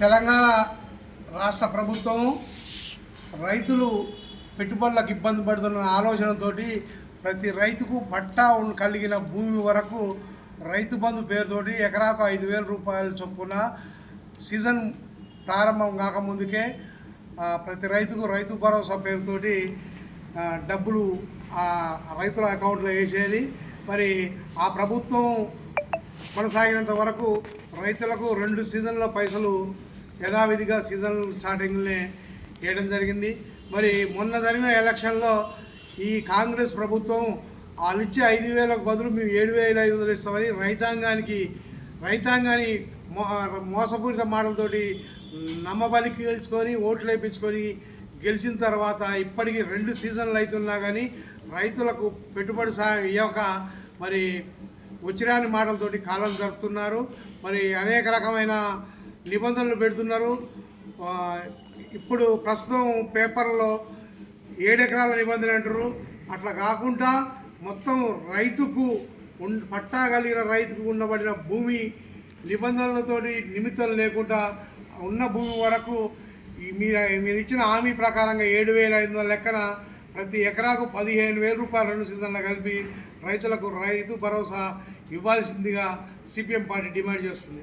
తెలంగాణ రాష్ట్ర ప్రభుత్వము రైతులు పెట్టుబడులకు ఇబ్బంది పడుతున్న ఆలోచనతో ప్రతి రైతుకు పట్టా కలిగిన భూమి వరకు రైతు బంధు పేరుతోటి ఎకరాకు ఐదు వేల రూపాయల చొప్పున సీజన్ ప్రారంభం కాకముందుకే ప్రతి రైతుకు రైతు భరోసా పేరుతోటి డబ్బులు ఆ రైతుల అకౌంట్లో వేసేది. మరి ఆ ప్రభుత్వం కొనసాగినంత వరకు రైతులకు రెండు సీజన్ల పైసలు యథావిధిగా సీజన్ స్టార్టింగ్నే వేయడం జరిగింది. మరి మొన్న జరిగిన ఎలక్షన్లో ఈ కాంగ్రెస్ ప్రభుత్వం వాళ్ళు ఇచ్చే ఐదు వేలకు బదులు మేము ఏడు వేల ఐదు వందలు ఇస్తామని రైతాంగానికి రైతాంగాన్ని మో మోసపూరిత మాటలతోటి నమ్మబలికి గెలుచుకొని ఓట్లు వేయించుకొని గెలిచిన తర్వాత ఇప్పటికీ రెండు సీజన్లు అవుతున్నా కానీ రైతులకు పెట్టుబడి సాయం ఇవ్వక మరి వచ్చిరాని మాటలతోటి కాలం జరుపుతున్నారు. మరి అనేక రకమైన నిబంధనలు పెడుతున్నారు. ఇప్పుడు ప్రస్తుతం పేపర్లో ఏడెకరాల నిబంధన అంటారు. అట్లా కాకుండా మొత్తం రైతుకు పట్టా కలిగిన రైతుకు ఉండబడిన భూమి నిబంధనలతోటి నిమిత్తం లేకుండా ఉన్న భూమి వరకు మీరు మీరు ఇచ్చిన హామీ ప్రకారంగా ఏడు వేల ఐదు వందల లెక్కన ప్రతి ఎకరాకు పదిహేను వేల రూపాయలు రెండు సీజన్లు కలిపి రైతులకు రైతు భరోసా ఇవ్వాల్సిందిగా సిపిఎం పార్టీ డిమాండ్ చేస్తుంది.